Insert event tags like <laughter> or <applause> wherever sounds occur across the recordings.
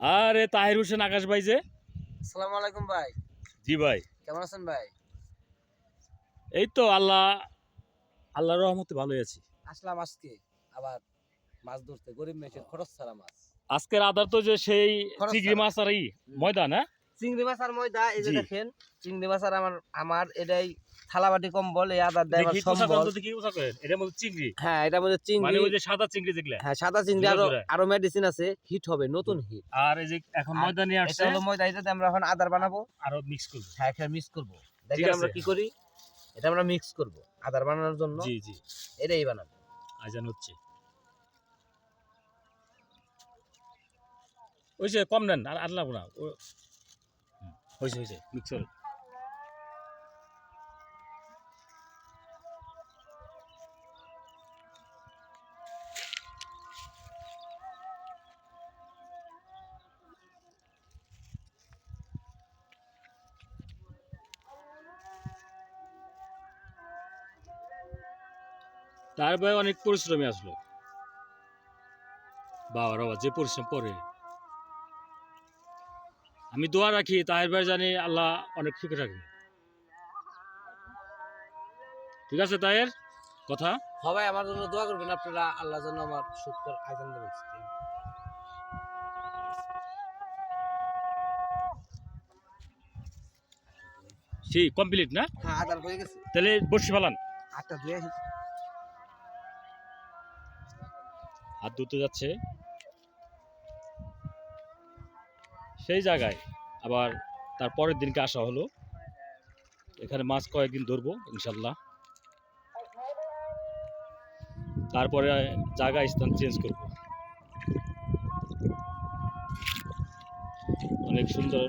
আরে তাহির হোসেন আকাশ ভাই যে। আসসালামু আলাইকুম ভাই। জি ভাই। কেমন আছেন ভাই? এই তো আল্লাহ আল্লাহর রহমতে ভালোই আছি। আসলাম আজকে আবার মাছ ধরতে। গরিব মেয়েছেন খরচ ছাড়া মাছ। আজকের আদার তো যে সেই চিংড়ি মাছ আর এই ময়দান হ্যাঁ চিংড়ি মাছ আর ময়দা এই যে দেখেন চিংড়ি মাছ আর আমার আমার এটাই থালাবাটি কম্বল এই আদার পোশাক সম্বল। কি পোশাক মধ্যে চিংড়ি? হ্যাঁ মধ্যে মানে ওই যে সাদা চিংড়ি যেগুলা? হ্যাঁ সাদা চিংড়ি আরও আরও মেডিসিন আছে হিট হবে নতুন হিট আর এই যে এখন ময়দা নিয়ে এটা আসছে হলো ময়দা এটাতে আমরা এখন আদার বানাবো। আরও মিক্স করব। হ্যাঁ মিক্স করব। দেখি আমরা কি করি? এটা আমরা মিক্স করব আদার বানানোর জন্য। জি জি। এটাই বানাবো। আজান হচ্ছে। ওই যে কম নেন আর আর লাগবো না। ও- হুম, হয়েছে হয়েছে মিক্সার তার ভাই অনেক পরিশ্রমী আসলো। বাবা বাবা যে পরিশ্রম করে। আমি দোয়া রাখি তাহের ভাই জানি আল্লাহ অনেক সুখে রাখবে ঠিক আছে তাহের? কথা? সবাই আমার জন্য দোয়া করবেন আপনারা আল্লাহ যেন আমার সুখ আয়োজন দেবেন সেই কমপ্লিট না? হ্যাঁ আদার হয়ে গেছে। তাহলে বসি ফেলান আটটা ধুয়ে হাত ধুতে যাচ্ছে। সেই জায়গায় আবার তার পরের দিনকে আসা হলো। এখানে মাছ কয়েকদিন ধরবো, ইনশাল্লাহ। তারপরে জায়গা, স্থান চেঞ্জ করব। অনেক সুন্দর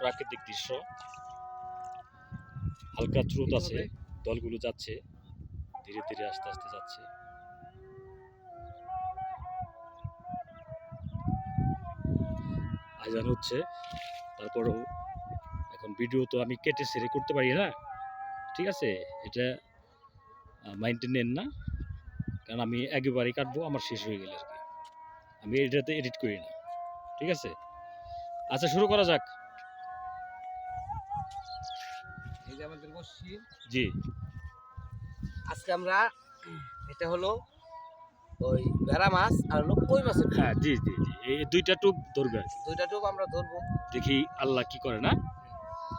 প্রাকৃতিক দৃশ্য। হালকা স্রোত আছে, দলগুলো যাচ্ছে, ধীরে ধীরে আস্তে আস্তে যাচ্ছে। আজান হচ্ছে। তারপরেও এখন ভিডিও তো আমি কেটে সেরে করতে পারি না। ঠিক আছে? এটা মাইন্ডে নেন না। কারণ আমি একেবারেই কাটবো আমার শেষ হয়ে গেলে আর কি। আমি এটাতে এডিট করি না। ঠিক আছে? আচ্ছা শুরু করা যাক। এই যে আমাদের বসছি জি। আজকে আমরা এটা হলো ওই ভেড়া মাছ আর হলো কই মাছের হ্যাঁ জি জি জি। এই দুইটা টুপ ধরবে দুইটা টোপ আমরা ধরবো। দেখি আল্লাহ কি করে না?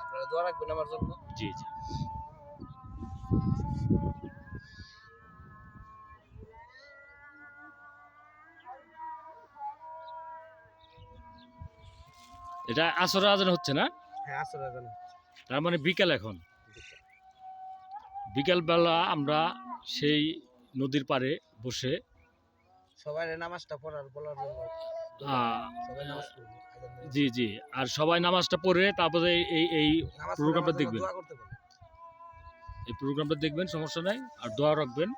আপনারা দোয়া রাখবেন আমার জন্য। জি জি। এটা আসর আজান হচ্ছে না? হ্যাঁ আসলে জানেন তার মানে বিকেল এখন। বিকেলবেলা আমরা সেই নদীর পাড়ে বসে সবাই নামাজটা পড়ার বলার। জি জি। আর সবাই নামাজটা পড়ে তারপরে এই- এই প্রোগ্রামটা দেখবেন। এই প্রোগ্রামটা দেখবেন সমস্যা নাই। আর দোয়া রাখবেন।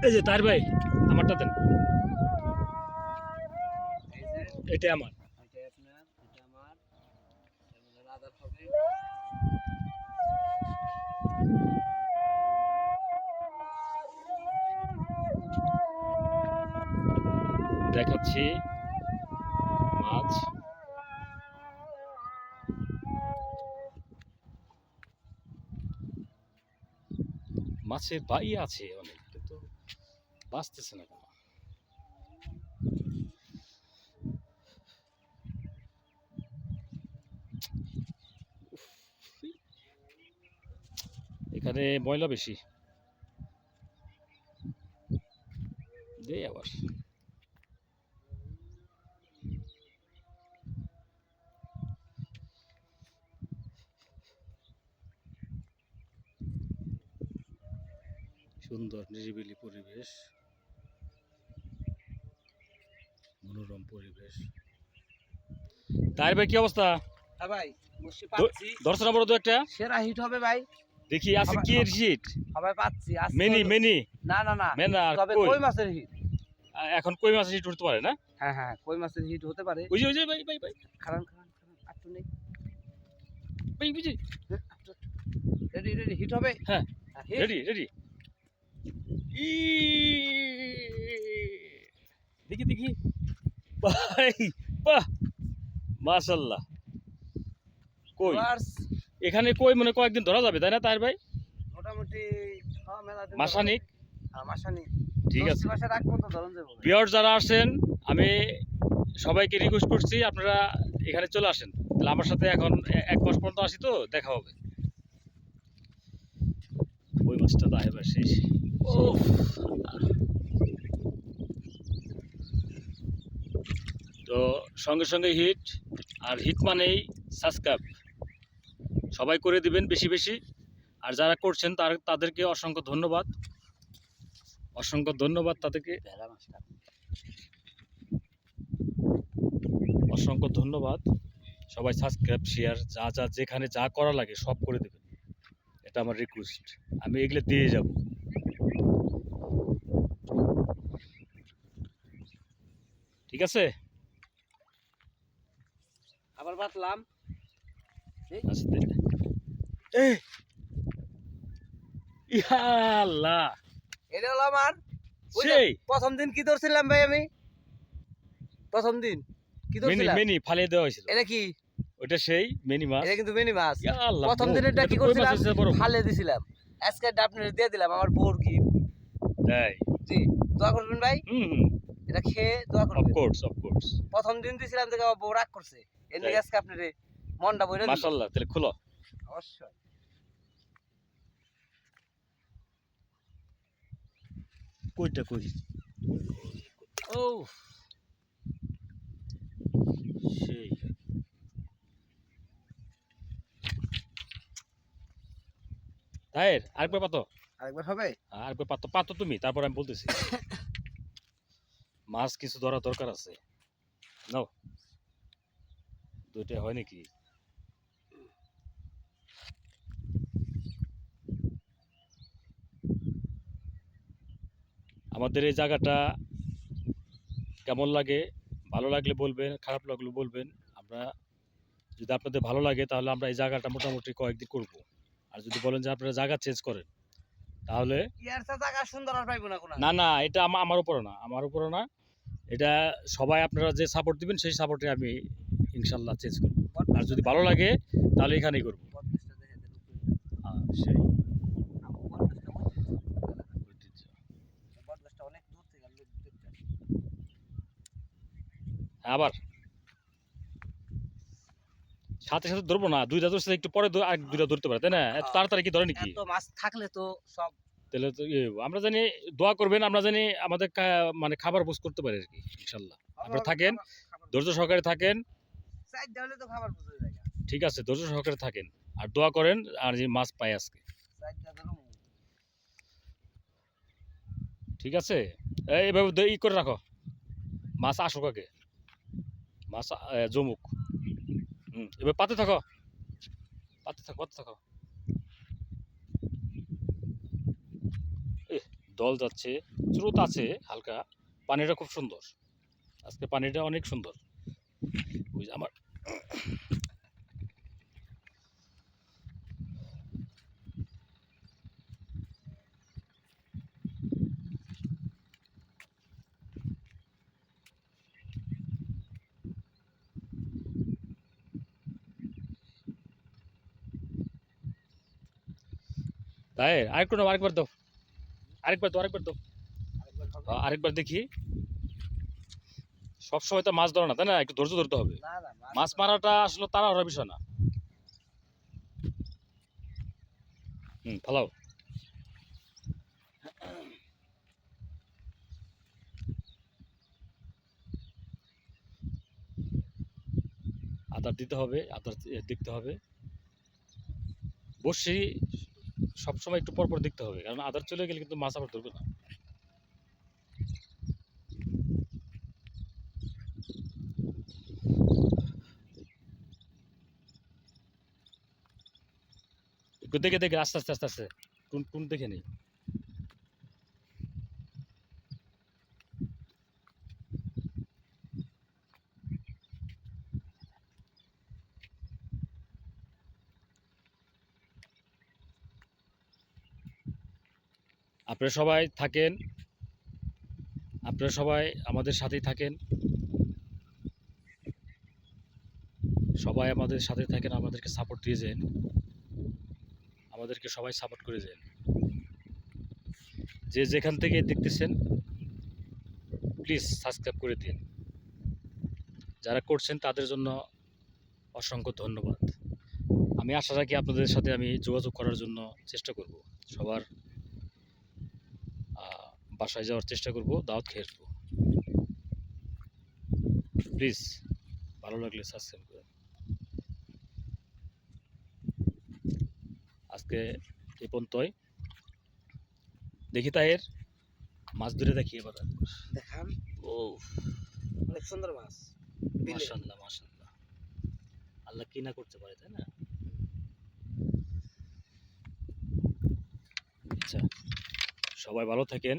এই যে তার ভাই আমারটা দেন। এটা আমার এটা আপনার এটা আমার এর মধ্যে আদার হবে দেখাচ্ছি। মাছ। মাছের বাই আছে অনেক, কিন্তু বাঁচতেছে না কেন? এখানে ময়লা বেশি। দে আবার। সুন্দর নিরিবিলি পরিবেশ মনোরম পরিবেশ। তাই ভাই কি অবস্থা? হ্যাঁ ভাই দর্শন বড় তো একটা? সেরা হিট হবে ভাই। দেখি আছে কি এর শীত সবাই পাচ্ছি মেনি মেনি? না না না। মেনা তবে কই? মাছের হিট? এখন কই মাছের হিট উঠতে পারে না? হ্যাঁ হ্যাঁ কই মাছের হিট হতে পারে? ওই যে ওই যে ভাই ভাই ভাই। খারান খারান খারান নেই। ভাই বুঝি রেডি আটটু। হিট হবে? হ্যাঁ। রেডি রেডি দেখি দেখি ভাই বাহ মাশাল্লাহ কই এখানে কই মনে কয়েকদিন ধরা যাবে তাই না তার ভাই মোটামুটি মাসানিক ঠিক আছে বিয়ার যারা আসেন আমি সবাইকে রিকোয়েস্ট করছি আপনারা এখানে চলে আসেন তাহলে আমার সাথে এখন এক মাস পর্যন্ত আসি তো দেখা হবে এবার শেষ। উফ। তো সঙ্গে সঙ্গে হিট আর হিট মানেই সাবস্ক্রাইব। সবাই করে দিবেন বেশি বেশি আর যারা করছেন তার তাদেরকে অসংখ্য ধন্যবাদ। অসংখ্য ধন্যবাদ তাদেরকে। অসংখ্য ধন্যবাদ। সবাই সাবস্ক্রাইব শেয়ার যা যা যেখানে যা করা লাগে সব করে দেবেন। এটা আমার রিকোয়েস্ট আমি এগুলো দিয়ে যাব। ঠিক আছে? আবার বাতলাম আচ্ছা দিন। এই! আল্লাহ এটা হলো আমার। সেই! প্রথম দিন কি ধরছিলাম ভাই আমি? প্রথম দিন কি ধরছিলাম? মেনি ফালিয়ে দেওয়া হয়েছিল। এটা কি? ওইটা সেই মেনি মাছ এটা কিন্তু মিনি মাছ প্রথম দিনেরটা এটা কি করছিলাম? ফালে দিছিলাম। আজকে আপনার দিয়ে দিলাম আমার বউর কি? তাই? জি দোয়া করবেন ভাই? হুম হুম। এটা খেয়ে দোয়া করবেন। অফকোর্স অফকোর্স প্রথম দিন দিছিলাম দেখে আমার বউ রাগ করছে। এর? নিয়ে আজকে আপনার মনটা বইরে মাশাআল্লাহ তাহলে খুলো। অবশ্যই। কইটা কই ও সেই। তাইর? আরেকবার পাতো? আরেকবার হবে? আরেকবার পাতো। পাতো তুমি তারপর আমি বলতেছি। <coughs> মাছ কিছু ধরা দরকার আছে। নাও। দুইটা হয় নাকি? আমাদের এই জায়গাটা কেমন লাগে? ভালো লাগলে বলবেন খারাপ লাগলে বলবেন। আমরা যদি আপনাদের ভালো লাগে তাহলে আমরা এই জায়গাটা মোটামুটি কয়েকদিন করব। আর যদি বলেন যে আপনারা জায়গা চেঞ্জ করেন তাহলে না না এটা আমার উপরে না আমার উপরে না। এটা সবাই আপনারা যে সাপোর্ট দিবেন সেই সাপোর্টে আমি ইনশাল্লাহ চেঞ্জ করব। আর যদি ভালো লাগে তাহলে এখানেই করব। সেই। আমার বদমাশটা ঐতিহ্য। বদমাশটা অনেক দূর থেকে লোক দেখতে আসে। হ্যাঁ, আবার সাথে সাথে ধরবো না দুইটা ধরছে একটু পরে দুইটা ধরতে পারে তাই না? এত তাড়াতাড়ি কি ধরে নাকি মাছ থাকলে তো সব তাহলে তো ইয়ে আমরা জানি দোয়া করবেন আমরা জানি আমাদের মানে খাবার বুঝ করতে পারি আর কি ইনশাল্লাহ। আপনারা থাকেন? ধৈর্য সহকারে থাকেন। ঠিক আছে ধৈর্য সহকারে থাকেন আর দোয়া করেন আর যে মাছ পাই আজকে। ঠিক আছে? এই এভাবে ই করে রাখো। মাছ আসুক আগে। মাছ জমুক। হুম। এবার পাতে থাকো। পাতে থাকো পাতে থাকো। দল যাচ্ছে, স্রোত আছে হালকা। পানিটা খুব সুন্দর। আজকে পানিটা অনেক সুন্দর। ওই আমার তাই? আরেকটু নাও আরেকবার দাও। আরেকবার দাও আরেকবার দাও। আরেকবার দেখি। সবসময় তো মাছ ধরা না তাই না? একটু ধৈর্য ধরতে হবে। মাছ মারাটা আসলে তারা ওরা বিষয় না। হুম ফালাও। আদার দিতে হবে আদার দেখতে হবে। বসি। সবসময় একটু পর পর দেখতে হবে, কারণ আদার চলে গেলে কিন্তু মাছ আবার ধরবে না। একটু দেখে দেখে, আস্তে আস্তে আস্তে আস্তে, কোন কোন দেখে নেই। আপনারা সবাই থাকেন। আপনারা সবাই আমাদের সাথেই থাকেন। সবাই আমাদের সাথে থাকেন, আমাদেরকে সাপোর্ট দিয়ে যান। আমাদেরকে সবাই সাপোর্ট করে যান। যে যেখান থেকে দেখতেছেন প্লিজ সাবস্ক্রাইব করে দিন। যারা করছেন, তাদের জন্য অসংখ্য ধন্যবাদ। আমি আশা রাখি আপনাদের সাথে আমি যোগাযোগ করার জন্য চেষ্টা করব সবার বাসায় যাওয়ার চেষ্টা করব দাওয়াত খেয়ে আসব। প্লিজ ভালো লাগলে সাবস্ক্রাইব করুন আজকে এ পর্যন্তই। দেখি তাইয়ের মাছ ধরে দেখি এবার। দেখান। ও অনেক সুন্দর মাছ। মাশাল্লাহ মাশাল্লাহ আল্লাহ কি না করতে পারে তাই না? আচ্ছা সবাই ভালো থাকেন।